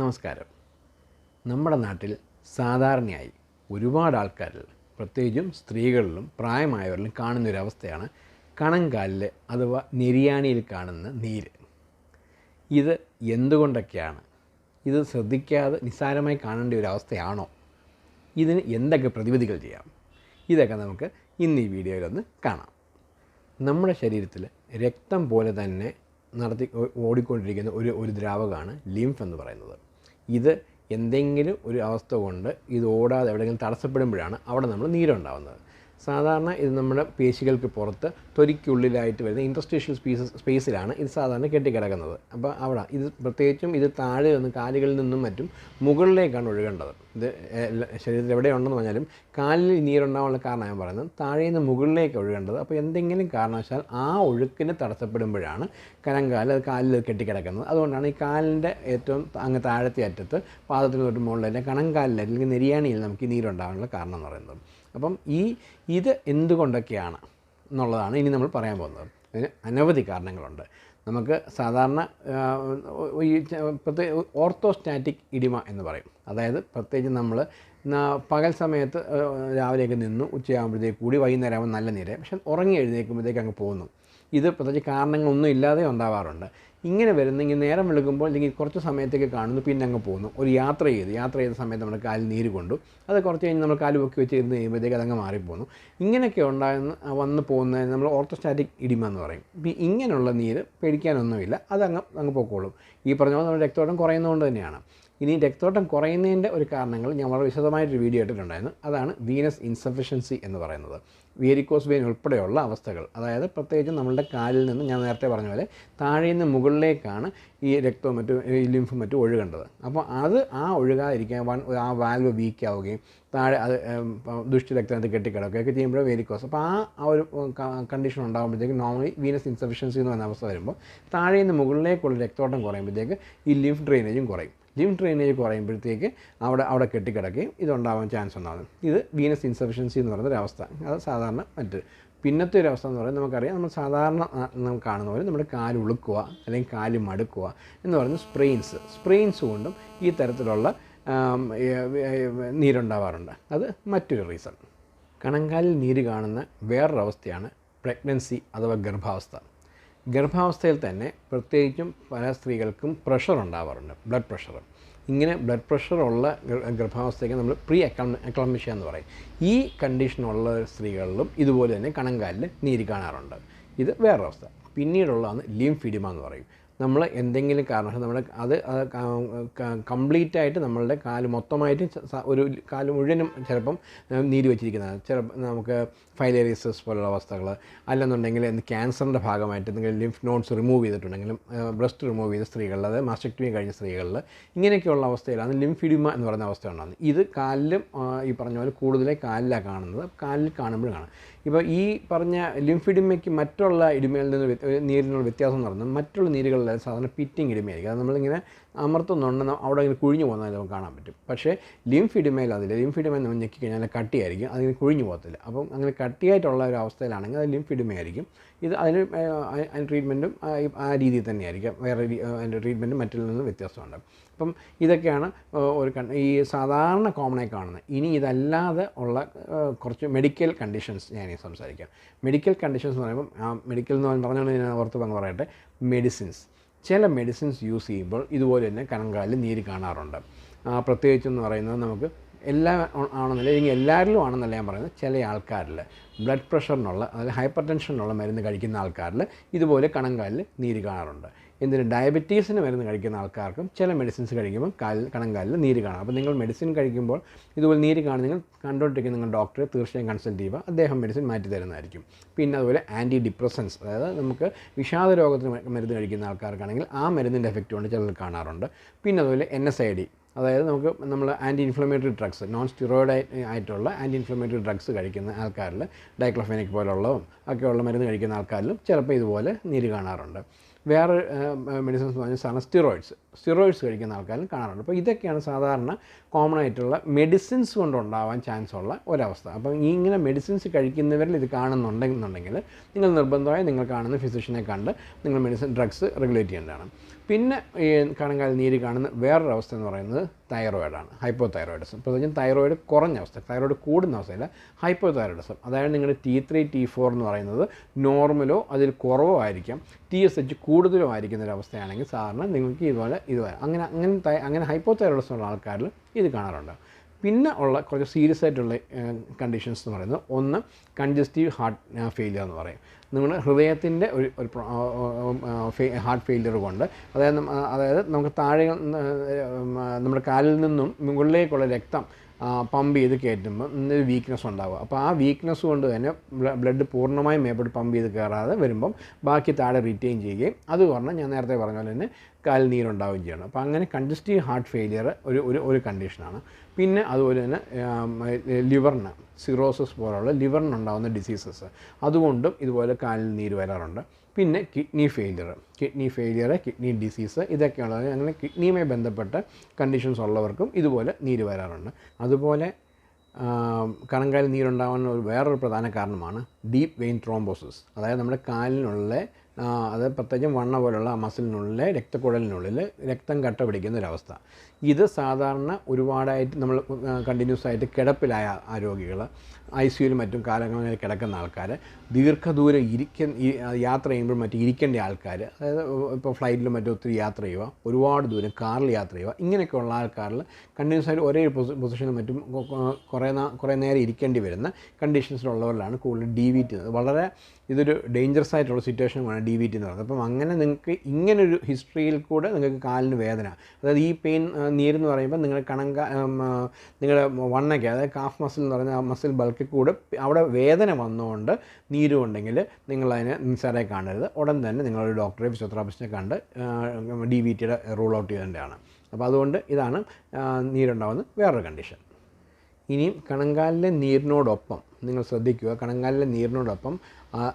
നമസ്കാരം. നമ്മുടെ നാട്ടിൽ സാധാരണയായി ഒരുപാട് ആൾക്കാരിൽ പ്രത്യേകിച്ചും സ്ത്രീകളിലും പ്രായമായവരിലും കാണുന്ന ഒരു അവസ്ഥയാണ് കണങ്കാലിൽ അഥവാ നെരിയാണിയിൽ കാണുന്ന നീര്. ഇത് എന്തുകൊണ്ടൊക്കെയാണ്? ഇത് ശ്രദ്ധിക്കാതെ നിസ്സാരമായി കാണേണ്ട ഒരു അവസ്ഥയാണോ ഇതിന് എന്തൊക്കെ പ്രതിവിധികൾ ചെയ്യാം? ഇതൊക്കെ നമുക്ക് ഇന്ന് ഈ വീഡിയോയിലൊന്ന് കാണാം. നമ്മുടെ ശരീരത്തിൽ രക്തം പോലെ തന്നെ നടത്തി ഓടിക്കൊണ്ടിരിക്കുന്ന ഒരു ഒരു ദ്രാവകമാണ് ലിംഫ് എന്ന് പറയുന്നത്. ഇത് എന്തെങ്കിലും ഒരു അവസ്ഥ കൊണ്ട് ഇത് ഓടാതെ എവിടെയെങ്കിലും തടസ്സപ്പെടുമ്പോഴാണ് അവിടെ നമ്മൾ നീരുണ്ടാവുന്നത്. സാധാരണ ഇത് നമ്മുടെ പേശികൾക്ക് പുറത്ത് തൊലിക്കുള്ളിലായിട്ട് വരുന്ന ഇൻട്രസ്റ്റീഷ്യൽ സ്പീസസ് സ്പേസിലാണ് ഇത് സാധാരണ കെട്ടിക്കിടക്കുന്നത്. അപ്പോൾ അവിടെ ഇത് പ്രത്യേകിച്ചും ഇത് താഴെ നിന്ന് കാലുകളിൽ നിന്നും മറ്റും മുകളിലേക്കാണ് ഒഴുകേണ്ടത്. ഇത് ശരീരത്തിൽ എവിടെയുണ്ടെന്ന് പറഞ്ഞാലും കാലിൽ നീരുണ്ടാവാനുള്ള കാരണം ഞാൻ പറയുന്നത് താഴെ നിന്ന് മുകളിലേക്ക് ഒഴുകേണ്ടത്. അപ്പോൾ എന്തെങ്കിലും കാരണവശാൽ ആ ഒഴുക്കിന് തടസ്സപ്പെടുമ്പോഴാണ് കരങ്കാൽ അത് കാലിൽ കെട്ടിക്കിടക്കുന്നത്. അതുകൊണ്ടാണ് ഈ കാലിന്റെ ഏറ്റവും അങ്ങ് താഴത്തെ അറ്റത്ത് പാദത്തിന് തൊട്ട് മുകളിലെ കണങ്കാലിൽ അല്ലെങ്കിൽ നെരിയാണിയിൽ നമുക്ക് നീരുണ്ടാകാനുള്ള കാരണം എന്ന് പറയുന്നത്. അപ്പം ഈ ഇത് എന്തുകൊണ്ടൊക്കെയാണ് എന്നുള്ളതാണ് ഇനി നമ്മൾ പറയാൻ പോകുന്നത്. അതിന് അനവധി കാരണങ്ങളുണ്ട്. നമുക്ക് സാധാരണ ഈ പ്രത്യേക ഓർത്തോസ്റ്റാറ്റിക് ഇടിമ എന്ന് പറയും. അതായത് പ്രത്യേകിച്ച് നമ്മൾ പകൽ സമയത്ത് രാവിലെയൊക്കെ നിന്നു ഉച്ചയാകുമ്പോഴത്തേക്ക് കൂടി വൈകുന്നേരം ആകുമ്പോൾ നല്ല നേരം. പക്ഷെ ഉറങ്ങി എഴുന്നേൽക്കുമ്പോഴത്തേക്ക് അങ്ങ് പോകുന്നു. ഇത് പ്രത്യേകിച്ച് കാരണങ്ങളൊന്നും ഇല്ലാതെ ഉണ്ടാവാറുണ്ട്. ഇങ്ങനെ വരുന്ന ഇങ്ങനെ നേരം വെളുക്കുമ്പോൾ അല്ലെങ്കിൽ കുറച്ച് സമയത്തേക്ക് കാണുന്നു പിന്നെ അങ്ങ് പോകുന്നു. ഒരു യാത്ര ചെയ്ത് യാത്ര ചെയ്ത സമയത്ത് നമ്മുടെ കാലിൽ നീര് കൊണ്ടു. അത് കുറച്ച് കഴിഞ്ഞ് നമ്മൾ കാൽ പൊക്കി വെച്ച് ഇരുന്ന് കഴിയുമ്പോഴത്തേക്ക് അതങ്ങ് മാറിപ്പോകുന്നു ഇങ്ങനെയൊക്കെ ഉണ്ടാകുന്ന വന്ന് പോകുന്ന നമ്മൾ ഓർത്തോസ്റ്റാറ്റിക് ഇടിമ എന്ന് പറയും. ഇങ്ങനെയുള്ള നീര് പേടിക്കാനൊന്നുമില്ല. അതങ്ങ് അങ്ങ് പൊക്കോളും. ഈ പറഞ്ഞ പോലെ നമ്മുടെ രക്തോട്ടം കുറയുന്നതുകൊണ്ട് തന്നെയാണ്. ഇനി രക്തോട്ടം കുറയുന്നതിന്റെ ഒരു കാരണങ്ങൾ ഞാൻ വളരെ വിശദമായിട്ടൊരു വീഡിയോ ഇട്ടിട്ടുണ്ടായിരുന്നു. അതാണ് വീനസ് ഇൻസഫിഷ്യൻസി എന്ന് പറയുന്നത്. വേരിക്കോസ് വെയിൻ ഉൾപ്പെടെയുള്ള അവസ്ഥകൾ. അതായത് പ്രത്യേകിച്ചും നമ്മളുടെ കാലിൽ നിന്ന് ഞാൻ നേരത്തെ പറഞ്ഞ പോലെ താഴെ നിന്ന് മുകളിലേക്കാണ് ഈ രക്തവും മറ്റും ഈ ലിംഫും മറ്റും ഒഴുകേണ്ടത്. അപ്പോൾ അത് ആ ഒഴുകാതിരിക്കാൻ വൺ ആ വാൽവ് വീക്ക് ആവുകയും താഴെ അത് ഉം, ദുഷ്ടി രക്തത്തിനകത്ത് കെട്ടിക്കിടക്കുകയൊക്കെ ചെയ്യുമ്പോൾ വേരിക്കോസ് അപ്പോൾ ആ ആ ഒരു കണ്ടീഷൻ ഉണ്ടാകുമ്പോഴത്തേക്ക് നോർമലി വീനസ് ഇൻസഫിഷ്യൻസി എന്ന് പറയുന്ന അവസ്ഥ വരുമ്പോൾ താഴെ നിന്ന് മുകളിലേക്കുള്ള രക്തോട്ടം കുറയുമ്പോഴത്തേക്ക് ഈ ലിംഫ് ഡ്രെയിനേജും കുറയും. ലിംഫ് ഡ്രെയിനേജ് കുറയുമ്പോഴത്തേക്ക് അവിടെ അവിടെ കെട്ടിക്കിടക്കുകയും ഇതുണ്ടാവാൻ ചാൻസ് ഉണ്ടാകും. ഇത് വീനസ് ഇൻസഫിഷ്യൻസി എന്ന് പറയുന്ന ഒരവസ്ഥ അത് സാധാരണ മറ്റ് പിന്നത്തെ ഒരു അവസ്ഥ എന്ന് പറയുന്നത് നമുക്കറിയാം. നമ്മൾ സാധാരണ നമ്മൾ കാണുന്ന പോലെ നമ്മുടെ കാൽ ഉളുക്കുക അല്ലെങ്കിൽ കാൽ മടുക്കുക എന്ന് പറയുന്ന സ്പ്രെയിൻസ് സ്പ്രെയിൻസ് കൊണ്ടും ഈ തരത്തിലുള്ള നീരുണ്ടാവാറുണ്ട്. അത് മറ്റൊരു റീസൺ കണങ്കാലിൽ നീര് കാണുന്ന വേറൊരവസ്ഥയാണ് പ്രഗ്നൻസി അഥവാ ഗർഭാവസ്ഥ. ഗർഭാവസ്ഥയിൽ തന്നെ പ്രത്യേകിച്ചും പല സ്ത്രീകൾക്കും പ്രഷർ ഉണ്ടാവാറുണ്ട്. ബ്ലഡ് പ്രഷർ ഇങ്ങനെ ബ്ലഡ് ഗർ- ഗർഭാവസ്ഥയ്ക്ക് നമ്മൾ പ്രീ അക്ലം അക്ലമിഷ്യ എന്ന് പറയും. ഈ കണ്ടീഷനുള്ള സ്ത്രീകളിലും ഇതുപോലെ തന്നെ കണങ്കാലിൽ നീര് കാണാറുണ്ട്. ഇത് വേറൊരവസ്ഥ. പിന്നീടുള്ളതാണ് ലിംഫിഡിമ എന്ന് പറയും. നമ്മൾ എന്തെങ്കിലും കാരണവശാൽ നമ്മുടെ അത് കംപ്ലീറ്റ് ആയിട്ട് നമ്മളുടെ കാൽ മൊത്തമായിട്ട് ഒരു കാൽ മുഴുവനും ചിലപ്പം നീര് വെച്ചിരിക്കുന്നതാണ്. ചിലപ്പോൾ നമുക്ക് ഫൈലേറിയസസ് പോലുള്ള അവസ്ഥകൾ അല്ലെന്നുണ്ടെങ്കിൽ ക്യാൻസറിന്റെ ഭാഗമായിട്ട് എന്തെങ്കിലും ലിംഫ് നോട്ട്സ് റിമൂവ് ചെയ്തിട്ടുണ്ടെങ്കിലും ബ്രസ്റ്റ് റിമൂവ് ചെയ്ത സ്ത്രീകളിൽ അത് മാസ്റ്റക്ടമി കഴിഞ്ഞ സ്ത്രീകളിൽ ഇങ്ങനെയൊക്കെയുള്ള അവസ്ഥയിലാണ് ലിംഫിഡിമ എന്ന് പറയുന്ന അവസ്ഥ ഉണ്ടാകുന്നത്. ഇത് കാലിലും ഈ പറഞ്ഞ പോലെ കൂടുതലായി കാലിലാണ് കാണുന്നത്. കാലിൽ കാണുമ്പോഴാണ് ഇപ്പോൾ ഈ പറഞ്ഞ ലിംഫിഡിമയ്ക്ക് മറ്റുള്ള ഇടിമയിൽ നിന്ന് നീരിനുള്ള വ്യത്യാസം എന്ന് പറയുന്നത് മറ്റുള്ള നീരുകളിൽ സാധാരണ പിറ്റിംഗ് ഇടിമയായിരിക്കും. അത് നമ്മളിങ്ങനെ അമർത്തുന്നുണ്ടെന്ന് അവിടെ ഇങ്ങനെ കുഴിഞ്ഞു പോകുന്നതിൽ നമുക്ക് കാണാൻ പറ്റും. പക്ഷേ ലിംഫിഡിമയിൽ അതില്ല. ലിംഫിഡിമയിൽ നമ്മൾ ഞെക്കി കഴിഞ്ഞാൽ കട്ടിയായിരിക്കും. അതിന് കുഴിഞ്ഞു പോകത്തില്ല. അപ്പം അങ്ങനെ കട്ടിയായിട്ടുള്ള ഒരു അവസ്ഥയിലാണെങ്കിൽ അത് ലിംഫിഡിമയായിരിക്കും ഇത് അതിന് അതിന് ട്രീറ്റ്മെന്റും ആ രീതിയിൽ തന്നെയായിരിക്കും. വേറെ അതിന്റെ ട്രീറ്റ്മെന്റും മറ്റിൽ നിന്ന് വ്യത്യാസമുണ്ട് അപ്പം ഇതൊക്കെയാണ് ഒരു ഈ സാധാരണ കോമണായി കാണുന്നത്. ഇനി ഇതല്ലാതെ ഉള്ള കുറച്ച് മെഡിക്കൽ കണ്ടീഷൻസ് ഞാൻ സംസാരിക്കാം. മെഡിക്കൽ കണ്ടീഷൻസ് എന്ന് പറയുമ്പം ആ മെഡിക്കൽ എന്ന് പറഞ്ഞാൽ ഞാൻ ഓർത്ത് പങ്ക് പറയട്ടെ മെഡിസിൻസ്. ചില മെഡിസിൻസ് യൂസ് ചെയ്യുമ്പോൾ ഇതുപോലെ തന്നെ കണങ്കാലിൽ നീര് കാണാറുണ്ട്. പ്രത്യേകിച്ച് പ്രത്യേകിച്ചെന്ന് പറയുന്നത് നമുക്ക് എല്ലാ ആണെന്നല്ല അല്ലെങ്കിൽ എല്ലാവരിലും ആണെന്നല്ല ഞാൻ പറയുന്നത് ചില ആൾക്കാരിൽ ബ്ലഡ് പ്രഷറിനുള്ള അതായത് ഹൈപ്പർ ടെൻഷനുള്ള മരുന്ന് കഴിക്കുന്ന ആൾക്കാരിൽ ഇതുപോലെ കണങ്കാലിൽ നീര് കാണാറുണ്ട്. എന്തിന് ഡയബറ്റീസിന് മരുന്ന് കഴിക്കുന്ന ആൾക്കാർക്കും ചില മെഡിസിൻസ് കഴിക്കുമ്പോൾ കാലിൽ കണങ്കാലിൽ നീര് കാണാം. അപ്പോൾ നിങ്ങൾ മെഡിസിൻ കഴിക്കുമ്പോൾ ഇതുപോലെ നീര് കാണുന്ന നിങ്ങൾ കണ്ടുകൊണ്ടിരിക്കുന്ന നിങ്ങൾ ഡോക്ടറെ തീർച്ചയായും കൺസൾട്ട് ചെയ്യുക. അദ്ദേഹം മെഡിസിൻ മാറ്റി തരുന്നതായിരിക്കും. പിന്നെ അതുപോലെ ആന്റി ഡിപ്രസൻസ് അതായത് നമുക്ക് വിഷാദ രോഗത്തിന് മരുന്ന് കഴിക്കുന്ന ആൾക്കാർക്കാണെങ്കിൽ ആ മരുന്നിന്റെ എഫക്റ്റ് കൊണ്ട് ചിലർ കാണാറുണ്ട്. പിന്നെ അതുപോലെ എൻ എസ് ഐ ഡി അതായത് നമുക്ക് നമ്മൾ anti inflammatory drugs non steroid ആയിട്ടുള്ള ആന്റി ഇൻഫ്ലമേറ്ററി ഡ്രഗ്സ് കഴിക്കുന്ന ആൾക്കാരിൽ ഡൈക്ലോഫെനിക് പോലുള്ളതും ഒക്കെയുള്ള മരുന്ന് കഴിക്കുന്ന ആൾക്കാരിലും ചിലപ്പോൾ ഇതുപോലെ നീര് കാണാറുണ്ട്. വേറെ മെഡിസിൻസ് എന്ന് പറഞ്ഞാൽ സ്റ്റിറോയിഡ്സ് സ്റ്റിറോയിഡ്സ് കഴിക്കുന്ന ആൾക്കാരും കാണാറുണ്ട്. അപ്പോൾ ഇതൊക്കെയാണ് സാധാരണ കോമൺ ആയിട്ടുള്ള മെഡിസിൻസ് കൊണ്ടുണ്ടാവാൻ ചാൻസ് ഉള്ള ഒരവസ്ഥ. അപ്പം ഈ ഇങ്ങനെ മെഡിസിൻസ് കഴിക്കുന്നവരിൽ ഇത് കാണുന്നുണ്ടെന്നുണ്ടെങ്കിൽ നിങ്ങൾ നിർബന്ധമായി നിങ്ങൾ കാണുന്ന ഫിസിഷ്യനെ കണ്ട് നിങ്ങൾ മെഡിസിൻ ഡ്രഗ്സ് റെഗുലേറ്റ് ചെയ്യേണ്ടതാണ്. പിന്നെ ഈ കണങ്കാൽ നീര് കാണുന്ന വേറൊരു അവസ്ഥ എന്ന് പറയുന്നത് തൈറോയിഡാണ് ഹൈപ്പോ തൈറോയിഡിസം പ്രത്യേകിച്ചും തൈറോയിഡ് കുറഞ്ഞ അവസ്ഥ തൈറോയിഡ് കൂടുന്ന അവസ്ഥയില്ല ഹൈപ്പോ തൈറോയിഡിസം അതായത് നിങ്ങളുടെ ടി ത്രീ ടി ഫോർ എന്ന് പറയുന്നത് നോർമലോ അതിൽ കുറവോ ആയിരിക്കാം ടി എസ് എച്ച് കൂടുതലോ ആയിരിക്കുന്ന ഒരു അവസ്ഥയാണെങ്കിൽ സാറിന് നിങ്ങൾക്ക് ഇതുപോലെ ഇതുപോലെ. അങ്ങനെ അങ്ങനെ തൈ- അങ്ങനെ ഹൈപ്പോ തൈറോയിഡിസം ഉള്ള ആൾക്കാരിൽ ഇത് കാണാറുണ്ട്. പിന്നെ ഉള്ള കുറച്ച് സീരിയസ് ആയിട്ടുള്ള കണ്ടീഷൻസ് എന്ന് പറയുന്നത് ഒന്ന് കൺജസ്റ്റീവ് ഹാർട്ട് ഫെയിലിയർ എന്ന് പറയും. നമ്മുടെ ഹൃദയത്തിന്റെ ഒരു ഒരു ഹാർട്ട് ഫെയിലിയർ കൊണ്ട്. അതായത് അതായത് നമുക്ക് താഴെ നമ്മുടെ കാലിൽ നിന്നും മുകളിലേക്കുള്ള രക്തം പമ്പ് ചെയ്ത് കയറ്റുമ്പോൾ ഒരു വീക്ക്നെസ് ഉണ്ടാവുക. അപ്പോൾ ആ വീക്ക്നെസ് കൊണ്ട് തന്നെ ബ്ലഡ് പൂർണമായും മേപ്പോട്ട് പമ്പ് ചെയ്ത് കയറാതെ വരുമ്പം ബാക്കി താഴെ റിറ്റെയിൻ ചെയ്യുകയും അത് പറഞ്ഞാൽ ഞാൻ നേരത്തെ പറഞ്ഞ പോലെ തന്നെ കാലിൽ നീരുണ്ടാവുകയും ചെയ്യണം. അപ്പോൾ അങ്ങനെ കൺജസ്റ്റീവ് ഹാർട്ട് ഫെയിലിയർ ഒരു ഒരു ഒരു കണ്ടീഷനാണ് പിന്നെ അതുപോലെ തന്നെ ലിവറിന് സിറോസിസ് പോലുള്ള ലിവറിനുണ്ടാകുന്ന ഡിസീസസ് അതുകൊണ്ടും ഇതുപോലെ കാലിൽ നീര് വരാറുണ്ട്. പിന്നെ kidney failure kidney failure kidney disease ഇതൊക്കെയുള്ളത് അങ്ങനെ കിഡ്നിയുമായി ബന്ധപ്പെട്ട കണ്ടീഷൻസ് ഉള്ളവർക്കും ഇതുപോലെ നീര് വരാറുണ്ട്. അതുപോലെ കണങ്കാലിൽ നീരുണ്ടാകാൻ ഒരു വേറൊരു പ്രധാന കാരണമാണ് ഡീപ്പ് വെയിൻ ത്രോംബോസിസ് അതായത് നമ്മുടെ കാലിനുള്ള അത് പ്രത്യേകിച്ചും വണ്ണ പോലുള്ള മസിലിനുള്ളിലെ രക്തക്കുഴലിനുള്ളിൽ രക്തം കട്ട പിടിക്കുന്ന ഒരവസ്ഥ. ഇത് സാധാരണ ഒരുപാടായിട്ട് നമ്മൾ കണ്ടിന്യൂസ് ആയിട്ട് കിടപ്പിലായ ആ രോഗികൾ ഐ സിയുലും മറ്റും കാലങ്ങളിൽ കിടക്കുന്ന ആൾക്കാർ ദീർഘദൂരം ഇരിക്കുന്ന യാത്ര ചെയ്യുമ്പോൾ മറ്റും ഇരിക്കേണ്ട ആൾക്കാർ അതായത് ഇപ്പോൾ ഫ്ലൈറ്റിലും മറ്റും ഒത്തിരി യാത്ര ചെയ്യുക ഒരുപാട് ദൂരം കാറിൽ യാത്ര ചെയ്യുക ഇങ്ങനെയൊക്കെയുള്ള ആൾക്കാരിൽ കണ്ടിന്യൂസ് ആയിട്ട് ഒരേ പൊസിഷനിൽ മറ്റും കുറേ കുറേ നേരം ഇരിക്കേണ്ടി വരുന്ന കണ്ടീഷൻസിലുള്ളവരിലാണ് കൂടുതൽ ഡി വി ടി വളരെ ഇതൊരു ഡേഞ്ചറസ് ആയിട്ടുള്ള സിറ്റുവേഷനുമാണ് ഡി വി ടി എന്ന് പറയുന്നത്. അപ്പം അങ്ങനെ നിങ്ങൾക്ക് ഇങ്ങനൊരു ഹിസ്റ്ററിയിൽ കൂടെ നിങ്ങൾക്ക് കാലിന് വേദന അതായത് ഈ പെയിൻ നീരെന്ന് പറയുമ്പോൾ നിങ്ങൾ കണങ്ക നിങ്ങളുടെ വണ്ണയ്ക്ക് അതായത് കാഫ് മസിൽ എന്ന് പറയുന്ന ആ മസിൽ ബൾക്കിൽ കൂടെ അവിടെ വേദന വന്നുകൊണ്ട് നീരും ഉണ്ടെങ്കിൽ നിങ്ങളതിനെ നിസ്സാരമായി കാണരുത്. ഉടൻ തന്നെ നിങ്ങളൊരു ഡോക്ടറെ ഫിസിയോതെറാപ്പിസ്റ്റിനെ കണ്ട് ഡി വി ടിയുടെ റൂൾ ഔട്ട് ചെയ്യേണ്ടതാണ് അപ്പോൾ അതുകൊണ്ട് ഇതാണ് നീരുണ്ടാവുന്ന വേറൊരു കണ്ടീഷൻ ഇനിയും കണങ്കാലിലെ നീരിനോടൊപ്പം നിങ്ങൾ ശ്രദ്ധിക്കുക. കണങ്കാലിലെ നീരിനോടൊപ്പം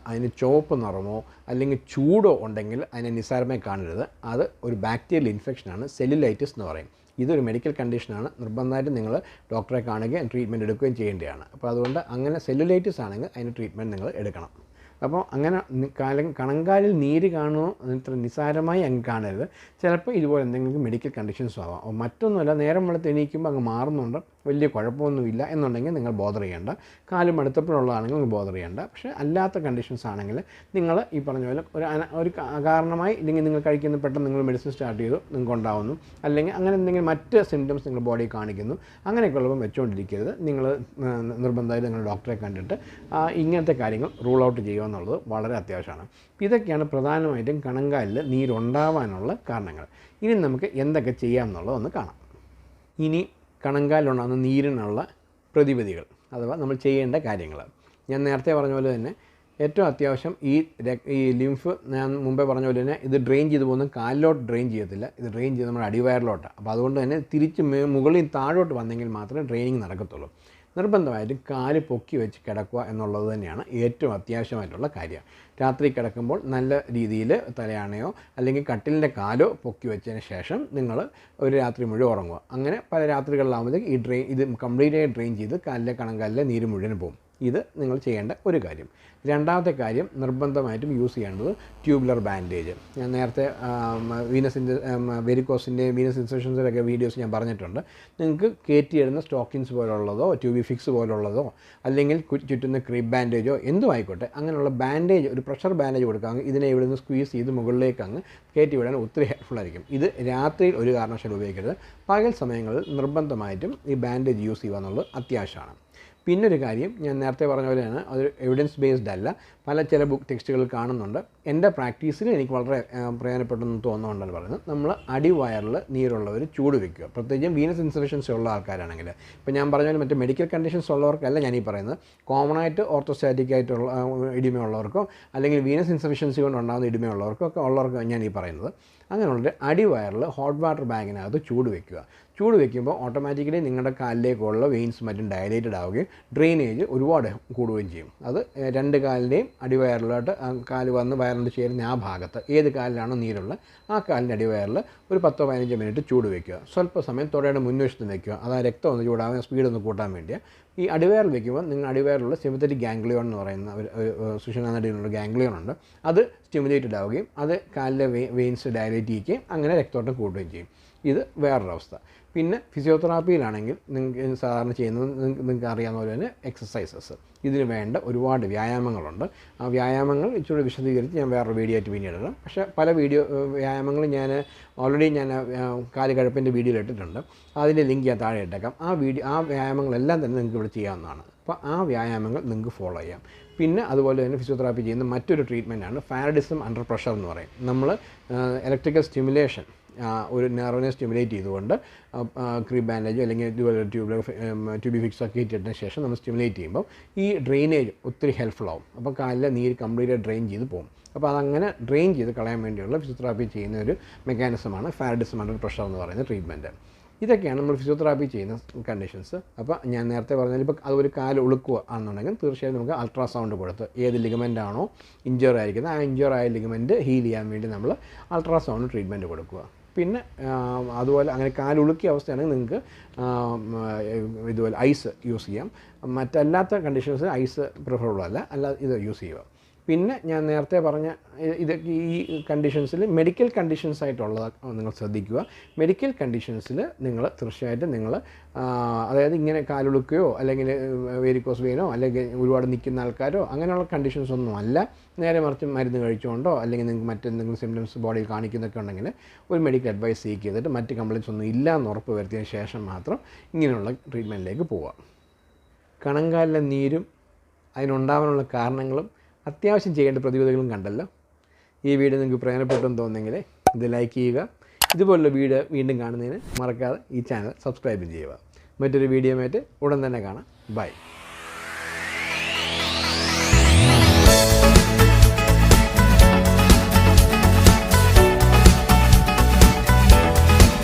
അതിന് ചുവപ്പ് നിറമോ അല്ലെങ്കിൽ ചൂടോ ഉണ്ടെങ്കിൽ അതിനെ നിസ്സാരമായി കാണരുത്. അത് ഒരു ബാക്ടീരിയൽ ഇൻഫെക്ഷനാണ് സെല്ലുലൈറ്റിസ് എന്ന് പറയും. ഇതൊരു മെഡിക്കൽ കണ്ടീഷനാണ് നിർബന്ധമായിട്ടും നിങ്ങൾ ഡോക്ടറെ കാണുകയും ട്രീറ്റ്മെന്റ് എടുക്കുകയും ചെയ്യേണ്ടതാണ്. അപ്പോൾ അതുകൊണ്ട് അങ്ങനെ സെല്ലുലൈറ്റിസ് ആണെങ്കിൽ അതിന് ട്രീറ്റ്മെന്റ് നിങ്ങൾ എടുക്കണം. അപ്പോൾ അങ്ങനെ കാലം കണങ്കാലിൽ നീര് കാണുമോ ഇത്ര നിസ്സാരമായി അങ്ങ് കാണരുത്. ചിലപ്പോൾ ഇതുപോലെ എന്തെങ്കിലും മെഡിക്കൽ കണ്ടീഷൻസും ആവാം. മറ്റൊന്നുമല്ല നേരം വെളുത്ത് എണീക്കുമ്പോൾ അങ്ങ് മാറുന്നുണ്ട്. വലിയ കുഴപ്പമൊന്നുമില്ല എന്നുണ്ടെങ്കിൽ നിങ്ങൾ ബോധർ ചെയ്യേണ്ട. കാൽ മടുത്തപ്പോഴുള്ളതാണെങ്കിൽ നിങ്ങൾ ബോധർ ചെയ്യേണ്ട. പക്ഷേ അല്ലാത്ത കണ്ടീഷൻസ് ആണെങ്കിൽ നിങ്ങൾ ഈ പറഞ്ഞ പോലെ ഒരു ഒരു കാരണമായി ഇല്ലെങ്കിൽ നിങ്ങൾ കഴിക്കുന്ന പെട്ടെന്ന് നിങ്ങൾ മെഡിസിൻ സ്റ്റാർട്ട് ചെയ്തു നിങ്ങൾക്ക് ഉണ്ടാവുന്നു. അല്ലെങ്കിൽ അങ്ങനെ എന്തെങ്കിലും മറ്റ് സിംറ്റംസ് നിങ്ങൾ ബോഡി കാണിക്കുന്നു. അങ്ങനെയൊക്കെ ഉള്ളപ്പം വെച്ചുകൊണ്ടിരിക്കരുത് നിങ്ങൾ നിർബന്ധമായിട്ട് നിങ്ങൾ ഡോക്ടറെ കണ്ടിട്ട് ഇങ്ങനത്തെ കാര്യങ്ങൾ റൂൾ ഔട്ട് ചെയ്യുക എന്നുള്ളത് വളരെ അത്യാവശ്യമാണ്. ഇതൊക്കെയാണ് പ്രധാനമായിട്ടും കണങ്കാലിൽ നീരുണ്ടാവാനുള്ള കാരണങ്ങൾ. ഇനി നമുക്ക് എന്തൊക്കെ ചെയ്യാം എന്നുള്ളത് ഒന്ന് കാണാം. ഇനി കണങ്കാലുണ്ടാകുന്ന നീരിനുള്ള പ്രതിവിധികൾ അഥവാ നമ്മൾ ചെയ്യേണ്ട കാര്യങ്ങൾ. ഞാൻ നേരത്തെ പറഞ്ഞ പോലെ തന്നെ ഏറ്റവും അത്യാവശ്യം ഈ ഈ ലിംഫ് ഞാൻ മുമ്പേ പറഞ്ഞ പോലെ തന്നെ ഇത് ഡ്രെയിൻ ചെയ്ത് പോകുന്ന കാലിലോട്ട് ഡ്രെയിൻ ചെയ്യത്തില്ല. ഇത് ഡ്രെയിൻ ചെയ്ത് നമ്മുടെ അടിവയറിലോട്ട്. അപ്പോൾ അതുകൊണ്ട് തന്നെ തിരിച്ച് മുകളിൽ താഴോട്ട് വന്നെങ്കിൽ മാത്രമേ ഡ്രെയിനിങ് നടക്കത്തുള്ളൂ. നിർബന്ധമായിട്ടും കാൽ പൊക്കി വെച്ച് കിടക്കുക എന്നുള്ളത് തന്നെയാണ് ഏറ്റവും അത്യാവശ്യമായിട്ടുള്ള കാര്യം. രാത്രി കിടക്കുമ്പോൾ നല്ല രീതിയിൽ തലയാണയോ അല്ലെങ്കിൽ കട്ടിലിന്റെ കാലോ പൊക്കി വെച്ചതിന് ശേഷം നിങ്ങൾ ഒരു രാത്രി മുഴുവൻ ഉറങ്ങുക. അങ്ങനെ പല രാത്രികളിലാകുമ്പോഴത്തേക്ക് ഈ ഡ്രെയിൻ ഇത് കംപ്ലീറ്റ് ആയി ഡ്രെയിൻ ചെയ്ത് കാലിലെ കണങ്കാലിലെ നീര് മുഴുവൻ പോകും. ഇത് നിങ്ങൾ ചെയ്യേണ്ട ഒരു കാര്യം. രണ്ടാമത്തെ കാര്യം നിർബന്ധമായിട്ടും യൂസ് ചെയ്യേണ്ടത് ട്യൂബുലർ ബാൻഡേജ് ഞാൻ നേരത്തെ വീനസിന്റെ വെരിക്കോസിന്റെ വീനസ് ഇൻസ്ട്രക്ഷൻസിലൊക്കെ വീഡിയോസ് ഞാൻ പറഞ്ഞിട്ടുണ്ട്. നിങ്ങൾക്ക് കയറ്റിയിടുന്ന സ്റ്റോക്കിൻസ് പോലുള്ളതോ ട്യൂബി ഫിക്സ് പോലുള്ളതോ അല്ലെങ്കിൽ ചുറ്റുന്ന ക്രീപ്പ് ബാൻഡേജോ എന്തും ആയിക്കോട്ടെ അങ്ങനെയുള്ള ബാൻഡേജ് ഒരു പ്രഷർ ബാൻഡേജ് കൊടുക്കുക ഇതിനെ ഇവിടെ നിന്ന് സ്ക്വീസ് ചെയ്ത് മുകളിലേക്ക് അങ്ങ് കയറ്റി വിടാൻ ഒത്തിരി ഹെൽപ്ഫുൾ ആയിരിക്കും. ഇത് രാത്രിയിൽ ഒരു കാരണവശാലും ഉപയോഗിക്കരുത്. പകൽ സമയങ്ങളിൽ നിർബന്ധമായിട്ടും ഈ ബാൻഡേജ് യൂസ് ചെയ്യുക എന്നുള്ളത് അത്യാവശ്യമാണ്. പിന്നൊരു കാര്യം ഞാൻ നേരത്തെ പറഞ്ഞ പോലെയാണ് അതൊരു എവിഡൻസ് ബേസ്ഡ് അല്ല. പല ചില ബുക്ക് ടെക്സ്റ്റുകൾ കാണുന്നുണ്ട്. എന്റെ പ്രാക്ടീസിൽ എനിക്ക് വളരെ പ്രയോജനപ്പെട്ടെന്ന് തോന്നുന്നുണ്ടെന്ന് പറയുന്നത് നമ്മൾ അടിവയറിൽ നീരുള്ളവർ ചൂട് വെക്കുക. പ്രത്യേകിച്ചും വീനസ് ഇൻസഫിഷ്യൻസി ഉള്ള ആൾക്കാരാണെങ്കിൽ. ഇപ്പോൾ ഞാൻ പറഞ്ഞ പോലെ മറ്റു മെഡിക്കൽ കണ്ടീഷൻസ് ഉള്ളവർക്കല്ല ഞാൻ പറയുന്നത്. കോമൺ ആയിട്ട് ഓർത്തോസ്റ്റാറ്റിക് ആയിട്ടുള്ള ഇടിമയുള്ളവർക്കോ അല്ലെങ്കിൽ വീനസ് ഇൻസഫിഷ്യൻസി കൊണ്ട് ഉണ്ടാകുന്ന ഇടിമയുള്ളവർക്കോ ഒക്കെ ഉള്ളവർക്ക് ഞാൻ ഈ പറയുന്നത്. അങ്ങനെയുള്ള അടിവയറിൽ ഹോട്ട് വാട്ടർ ബാഗിനകത്ത് ചൂട് വെക്കുക. ചൂട് വെക്കുമ്പോൾ ഓട്ടോമാറ്റിക്കലി നിങ്ങളുടെ കാലിലേക്കുള്ള വെയിൻസ് മറ്റും ഡയലേറ്റഡ് ആവുകയും ഡ്രെയിനേജ് ഒരുപാട് കൂടുകയും ചെയ്യും. അത് രണ്ട് കാലിന്റെയും അടിവയറിലോട്ട് കാൽ വന്ന് വയറിന്റെ ചേരുന്ന ആ ഭാഗത്ത് ഏത് കാലിലാണോ നീരുള്ളത് ആ കാലിന്റെ അടിവയറിൽ ഒരു പത്തോ പതിനഞ്ചോ മിനിറ്റ് ചൂട് വയ്ക്കുക സ്വല്പ സമയം തുടയുടെ മുൻവശത്ത് വയ്ക്കുക അത് ആ രക്തം ഒന്ന് ചൂടാകാൻ സ്പീഡ് ഒന്ന് കൂട്ടാൻ വേണ്ടിയാണ് ഈ അടിവയറിൽ വയ്ക്കുമ്പോൾ നിങ്ങൾ അടിവയറിലുള്ള സിമത്തറ്റിക് ഗാംഗ്ലിയോൺ എന്ന് പറയുന്ന ഒരു സുഷനാനടിയിലുള്ള ഗാംഗ്ലിയോൺ ഉണ്ട്. അത് സ്റ്റിമുലേറ്റഡ് ആവുകയും അത് കാലിലെ വെയിൻസ് ഡയലേറ്റ് ചെയ്യുകയും അങ്ങനെ രക്തോട്ടം കൂടുകയും ചെയ്യും. ഇത് വേറൊരവസ്ഥ. പിന്നെ ഫിസിയോതെറാപ്പിയിലാണെങ്കിൽ നിങ്ങൾക്ക് സാധാരണ ചെയ്യുന്നത് നിങ്ങൾക്ക് അറിയാവുന്ന പോലെ തന്നെ എക്സസൈസസ്. ഇതിന് വേണ്ട ഒരുപാട് വ്യായാമങ്ങളുണ്ട്. ആ വ്യായാമങ്ങൾ ഇച്ചിരി വിശദീകരിച്ച് ഞാൻ വേറൊരു വീഡിയോ ആയിട്ട് പിന്നീട് ഇടാം. പക്ഷേ പല വീഡിയോ വ്യായാമങ്ങളും ഞാൻ ഓൾറെഡി ഞാൻ കാലുകഴപ്പിന്റെ വീഡിയോയിൽ ഇട്ടിട്ടുണ്ട്. അതിന്റെ ലിങ്ക് ഞാൻ താഴെ ഇട്ടേക്കാം. ആ വീഡിയോ ആ വ്യായാമങ്ങളെല്ലാം തന്നെ നിങ്ങൾക്ക് ഇവിടെ ചെയ്യാവുന്നതാണ്. അപ്പോൾ ആ വ്യായാമങ്ങൾ നിങ്ങൾക്ക് ഫോളോ ചെയ്യാം. പിന്നെ അതുപോലെ തന്നെ ഫിസിയോതെറാപ്പി ചെയ്യുന്ന മറ്റൊരു ട്രീറ്റ്മെന്റാണ് ഫാരഡിസം അണ്ടർ പ്രഷർ എന്ന് പറയും. നമ്മൾ ഇലക്ട്രിക്കൽ സ്റ്റിമുലേഷൻ ഒരു നെർവിനെ സ്റ്റിമുലേറ്റ് ചെയ്തുകൊണ്ട് ക്രീ ബാൻഡേജ് അല്ലെങ്കിൽ ഇതുപോലെ ട്യൂബ് ട്യൂബി ഫിക്സ് ഒക്കെ ഇട്ടിട്ടതിന് ശേഷം നമ്മൾ സ്റ്റിമുലേറ്റ് ചെയ്യുമ്പോൾ ഈ ഡ്രെയിനേജ് ഒത്തിരി ഹെൽപ്ഫുൾ ആവും. അപ്പോൾ കാലിലെ നീര് കംപ്ലീറ്റ് ഡ്രെയിൻ ചെയ്ത് പോകും. അപ്പോൾ അതങ്ങനെ ഡ്രെയിൻ ചെയ്ത് കളയാൻ വേണ്ടിയുള്ള ഫിസിയോതെറാപ്പി ചെയ്യുന്ന ഒരു മെക്കാനിസമാണ് ഫാരഡിസം അണ്ടർ പ്രഷർ എന്ന് പറയുന്ന ട്രീറ്റ്മെന്റ് ഇതൊക്കെയാണ് നമ്മൾ ഫിസിയോതെറാപ്പി ചെയ്യുന്ന കണ്ടീഷൻസ് അപ്പോൾ ഞാൻ നേരത്തെ പറഞ്ഞാൽ ഇപ്പോൾ അതൊരു കാൽ ഉളുക്കുക ആണെന്നുണ്ടെങ്കിൽ തീർച്ചയായും നമുക്ക് അൾട്രാസൗണ്ട് കൊടുത്ത് ഏത് ലിഗമെന്റ് ആണോ ഇഞ്ചർ ആയിരിക്കുന്നത് ആ ഇഞ്ചർ ആയ ലിഗമെന്റ് ഹീൽ ചെയ്യാൻ വേണ്ടി നമ്മൾ അൾട്രാസൗണ്ട് ട്രീറ്റ്മെന്റ് കൊടുക്കുക. പിന്നെ അതുപോലെ അങ്ങനെ കാലുളുക്കിയ അവസ്ഥയാണെങ്കിൽ നിങ്ങൾക്ക് ഇതുപോലെ ഐസ് യൂസ് ചെയ്യാം. മറ്റല്ലാത്ത കണ്ടീഷൻസ് ഐസ് പ്രിഫറബിൾ അല്ല. അല്ല ഇത് യൂസ് ചെയ്യുക. പിന്നെ ഞാൻ നേരത്തെ പറഞ്ഞ ഇതൊക്കെ ഈ കണ്ടീഷൻസിൽ മെഡിക്കൽ കണ്ടീഷൻസ് ആയിട്ടുള്ളത് നിങ്ങൾ ശ്രദ്ധിക്കുക. മെഡിക്കൽ കണ്ടീഷൻസിൽ നിങ്ങൾ തീർച്ചയായിട്ടും നിങ്ങൾ അതായത് ഇങ്ങനെ കാലുളുക്കുകയോ അല്ലെങ്കിൽ വേരിക്കോസ് വെയിനോ അല്ലെങ്കിൽ ഒരുപാട് നിൽക്കുന്ന ആൾക്കാരോ അങ്ങനെയുള്ള കണ്ടീഷൻസ് ഒന്നും അല്ല. നേരെ മറിച്ച് മരുന്ന് കഴിച്ചുകൊണ്ടോ അല്ലെങ്കിൽ നിങ്ങൾക്ക് മറ്റെന്തെങ്കിലും സിംറ്റംസ് ബോഡിയിൽ കാണിക്കുന്നൊക്കെ ഉണ്ടെങ്കിൽ ഒരു മെഡിക്കൽ അഡ്വൈസ് സീക്ക് ചെയ്തിട്ട് മറ്റ് കംപ്ലയിൻസ് ഒന്നും ഇല്ല എന്ന് ഉറപ്പ് വരുത്തിയതിന് ശേഷം മാത്രം ഇങ്ങനെയുള്ള ട്രീറ്റ്മെന്റിലേക്ക് പോവുക കണങ്കാലിലെ നീരും അതിനുണ്ടാവാനുള്ള കാരണങ്ങളും അത്യാവശ്യം ചെയ്യേണ്ട പ്രതിവിധികളും കണ്ടല്ലോ. ഈ വീഡിയോ നിങ്ങൾക്ക് പ്രയോജനപ്പെട്ടെന്ന് തോന്നുന്നെങ്കിൽ ഇത് ലൈക്ക് ചെയ്യുക. ഇതുപോലുള്ള വീഡിയോ വീണ്ടും കാണുന്നതിന് മറക്കാതെ ഈ ചാനൽ സബ്സ്ക്രൈബ് ചെയ്യുക. മറ്റൊരു വീഡിയോ ഉടൻ തന്നെ കാണാം. ബൈ